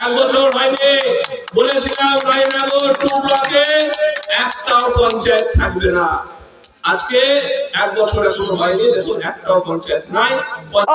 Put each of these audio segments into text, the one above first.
এক বছর হয়নি। বলেছিলাম রায়নগর টু ব্লকে একটাও পঞ্চায়েত থাকবে না। আজকে এক বছর এখনও হয়নি দেখুন একটাও পঞ্চায়েত নাই।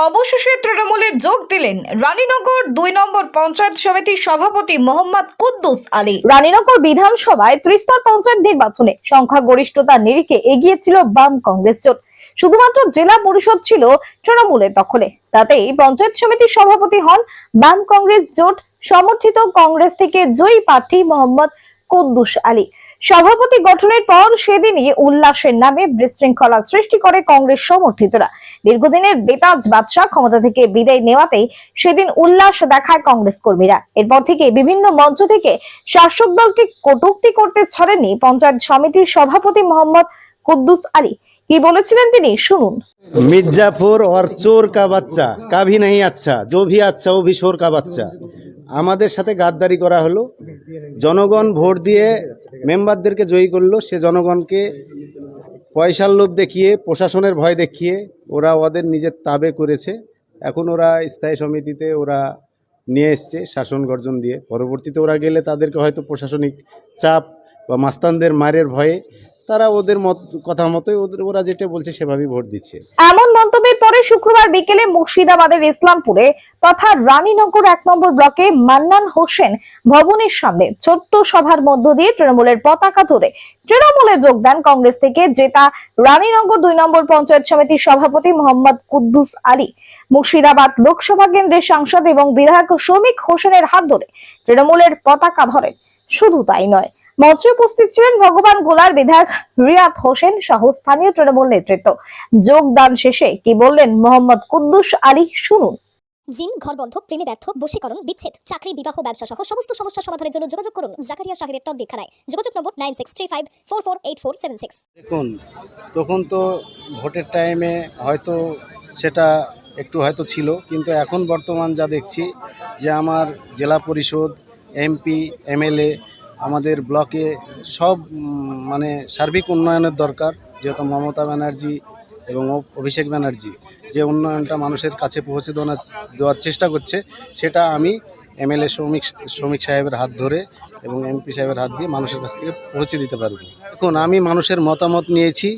অবশেষে তৃণমূলে যোগ দিলেন রানীনগর দুই নম্বর পঞ্চায়েত সমিতির সভাপতি মোহাম্মদ কুদ্দুস আলী। রানীনগর বিধানসভায় ত্রিস্তর পঞ্চায়েত নির্বাচনে সংখ্যাগরিষ্ঠতার নিরিখে এগিয়েছিল বাম কংগ্রেস জোট। শুধুমাত্র জেলা পরিষদ ছিল তৃণমূলের দখলে। তাতেই পঞ্চায়েত সমিতির সভাপতি হন বাম কংগ্রেস জোট সমর্থিত কংগ্রেস থেকে জয়ী প্রার্থী মোহাম্মদ কুদ্দুস আলী সভাপতি গঠনের পর সেদিনই উল্লাসের নামে বিশৃঙ্খলা সৃষ্টি করে কংগ্রেস সমর্থিতরা দীর্ঘদিনের বেতাজ বাদশাহ ক্ষমতা থেকে বিদায় নেওয়াতেই সেদিন উল্লাস দেখায় কংগ্রেস কর্মীরা এরপর থেকে বিভিন্ন মঞ্চ থেকে শাসক দলকে কটূক্তি করতে ছড়েননি পঞ্চায়েত সমিতির সভাপতি মোহাম্মদ কুদ্দুস আলী কি বলেছিলেন তিনি শুনুন मिर्जापुर और चोर का बच्चा कभी नहीं अच्छा जो भी अच्छा वो भी शोर का बच्चा আমাদের সাথে গাদ্দারি করা হলো। জনগণ ভোট দিয়ে মেম্বারদেরকে জয়ী করল। সে জনগণকে পয়সার লোভ দেখিয়ে, প্রশাসনের ভয় দেখিয়ে ওরা ওদের নিজের তাবে করেছে। এখন ওরা স্থায়ী সমিতিতে ওরা নিয়ে এসছে শাসন গর্জন দিয়ে। পরবর্তীতে ওরা গেলে তাদেরকে হয়তো প্রশাসনিক চাপ বা মাস্তানদের মারের ভয়ে তারা ওদের মত কথা মতোই ওদের ওরা যেটা বলছে সেভাবেই ভোট দিচ্ছে। মন্তব্যের পরে শুক্রবার বিকেলে মুর্শিদাবাদের ইসলামপুরে তথা রানীনগর এক নম্বর ব্লকে মান্নান হোসেন ভবনের সামনে ছোট্ট সভার মধ্য দিয়ে তৃণমূলের পতাকা ধরে তৃণমূলে যোগ দেন কংগ্রেস থেকে জেতা রানীনগর দুই নম্বর পঞ্চায়েত সমিতির সভাপতি মোহাম্মদ কুদ্দুস আলী। মুর্শিদাবাদ লোকসভা কেন্দ্রের সাংসদ এবং বিধায়ক শ্রমিক হোসেনের হাত ধরে তৃণমূলের পতাকা ধরেন শুধু তাই নয় মঞ্চে উপস্থিত ছিলেন ভগবান গোলার বিধায়ক রিয়াদ হোসেন সহ স্থানীয় তৃণমূল নেতৃত্ব। যোগদান শেষে কি বললেন মোহাম্মদ কুদ্দুস আলী? শুনুন। জিন ঘরবন্ধ প্রেমে ব্যর্থ বশীকরণ বিচ্ছেদ চাকরি বিবাহ ব্যবসা সহ সমস্ত সমস্যা সমাধানের জন্য যোগাযোগ করুন। জাকারিয়া সাহেবের তদ্বিক্ষানায় যোগাযোগ number nine six three five four four eight four seven six. দেখুন তখন তো ভোটের টাইমে হয়তো সেটা একটু হয়তো ছিল কিন্তু এখন বর্তমান যা দেখছি যে আমার জেলা পরিষদ এমপি এমএলএ আমাদের ব্লকে সব মানে সার্বিক উন্নয়নের দরকার, যেহেতু মমতা ব্যানার্জি এবং অভিষেক ব্যানার্জি যে উন্নয়নটা মানুষের কাছে পৌঁছে দেওয়ার চেষ্টা করছে, সেটা আমি এমএলএ শ্রমিক শ্রমিক সাহেবের হাত ধরে এবং এমপি সাহেবের হাত দিয়ে মানুষের কাছ থেকে পৌঁছে দিতে পারব। এখন আমি মানুষের মতামত নিয়েছি।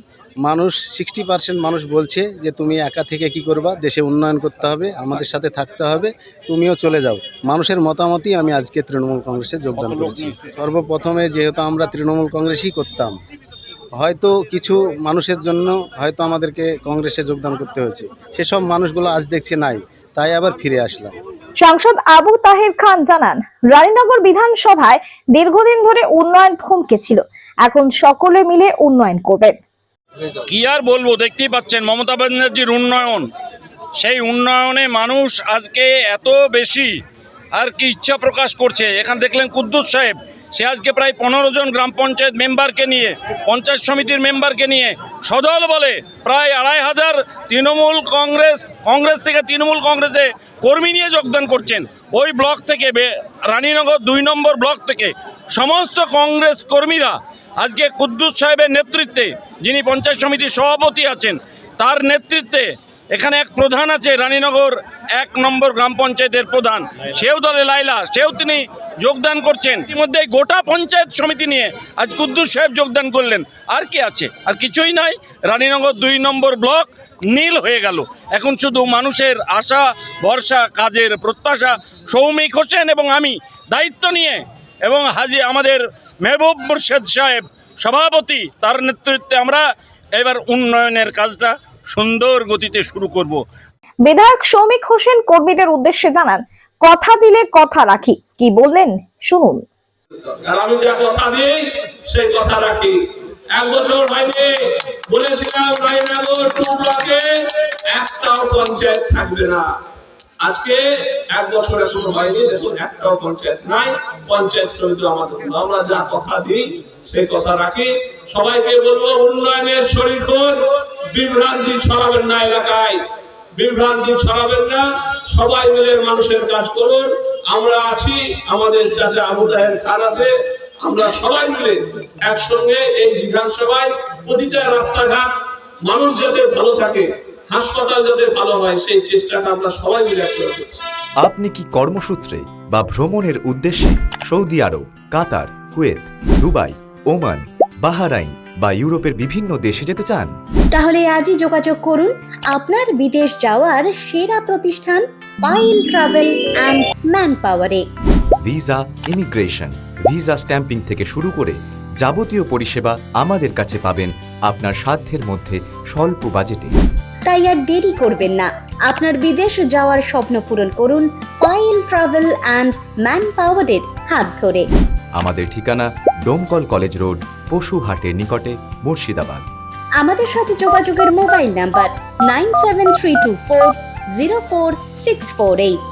মানুষ সিক্সটি পার্সেন্ট মানুষ বলছে যে, তুমি একা থেকে কি করবা? দেশে উন্নয়ন করতে হবে, আমাদের সাথে থাকতে হবে, তুমিও চলে যাও। মানুষের মতামতই আমি আজকে তৃণমূল কংগ্রেসে যোগদান করেছি। সর্বপ্রথমে যেহেতু আমরা তৃণমূল কংগ্রেসই করতাম, হয়তো কিছু মানুষের জন্য হয়তো আমাদেরকে কংগ্রেসে যোগদান করতে হয়েছে। সেসব মানুষগুলো আজ দেখছি নাই। তাই আবার ফিরে আসলাম। সাংসদ আবু তাহের খান জানান রানীনগর বিধানসভায় দীর্ঘদিন ধরে উন্নয়ন থমকে ছিল। এখন সকলে মিলে উন্নয়ন করবেন। কি আর বলব দেখতেই পাচ্ছেন মমতা ব্যানার্জির উন্নয়ন। সেই উন্নয়নে মানুষ আজকে এত বেশি আর কি ইচ্ছা প্রকাশ করছে। এখানে দেখলেন কুদ্দুস সাহেব সে আজকে প্রায় পনেরো জন গ্রাম পঞ্চায়েত মেম্বারকে নিয়ে, পঞ্চায়েত সমিতির মেম্বারকে নিয়ে সদল বলে প্রায় আড়াই হাজার তৃণমূল কংগ্রেস কংগ্রেস থেকে তৃণমূল কংগ্রেসে কর্মী নিয়ে যোগদান করছেন। ওই ব্লক থেকে রানীনগর দুই নম্বর ব্লক থেকে সমস্ত কংগ্রেস কর্মীরা আজকে কুদ্দুস সাহেবের নেতৃত্বে, যিনি পঞ্চায়েত সমিতির সভাপতি আছেন, তার নেতৃত্বে এখানে এক প্রধান আছে, রানীনগর, এক নম্বর গ্রাম পঞ্চায়েতের প্রধান। সেও দলে লাইলা, সেও তিনি যোগদান করছেন। ইতিমধ্যে গোটা পঞ্চায়েত সমিতি নিয়ে আজ কুদ্দুস সাহেব যোগদান করলেন। আর কি আছে? আর কিছুই নাই। রানীনগর দুই নম্বর ব্লক নীল হয়ে গেল। এখন শুধু মানুষের আশা, ভরসা, কাজের প্রত্যাশা, সৌমিক হোসেন এবং আমি দায়িত্ব নিয়ে এবং হাজি আমাদের মেহবুব মুর্শেদ সাহেব সভাপতি, তার নেতৃত্বে আমরা এবার উন্নয়নের কাজটা সুন্দর গতিতে শুরু করব। বিধায়ক সৌমিক হোসেন কর্মীদের উদ্দেশ্যে জানান কথা দিলে কথা রাখি। কি বললেন? শুনুন। আর আমি যা কথা দিই সেই কথা রাখি। এক বছর হয়নি বলেছিলাম রায়নগর টু ব্লকে একটাও পঞ্চায়েত থাকবে না। আজকে এক বছর এখনও হয়নি দেখুন একটাও পঞ্চায়েত নাই। পঞ্চায়েত সমিতি আমাদের আমরা যা কথা দিই সেই কথা রাখি। সবাইকে বলব উন্নয়নের শরীর বিভ্রান্তি ছড়াবেন না এলাকায়। বিভ্রান্তি ছড়াবেন না, সবাই মিলে মানুষের কাজ করুন। আমরা আছি, আমাদের চাচা আবু তাহের খান আছে। আমরা সবাই মিলে একসঙ্গে এই বিধানসভায় প্রতিটা রাস্তাঘাট মানুষ যাতে ভালো থাকে, হাসপাতাল যাতে ভালো হয়, সেই চেষ্টাটা আমরা সবাই মিলে করে করছি। আপনি কি কর্মসূত্রে বা ভ্রমণের উদ্দেশ্যে Saudi Arab, Qatar, Kuwait, Dubai, Oman, Bahrain বা ইউরোপের বিভিন্ন দেশে যেতে চান? তাহলে আজই যোগাযোগ করুন আপনার বিদেশ যাওয়ার সেরা প্রতিষ্ঠান পাইল ট্রাভেল অ্যান্ড ম্যান পাওয়ারে ভিসা ইমিগ্রেশন ভিসা স্ট্যাম্পিং থেকে শুরু করে যাবতীয় পরিষেবা আমাদের কাছে পাবেন আপনার সাধ্যের মধ্যে স্বল্প বাজেটে। তাই আর দেরি করবেন না। আপনার বিদেশ যাওয়ার স্বপ্ন পূরণ করুন পাইল ট্রাভেল অ্যান্ড ম্যান পাওয়ারের হাত ধরে। আমাদের ঠিকানা ডোমকল কলেজ রোড পশুহাটের নিকটে মুর্শিদাবাদ। আমাদের সাথে যোগাযোগের mobile number nine seven three two four zero four six four eight.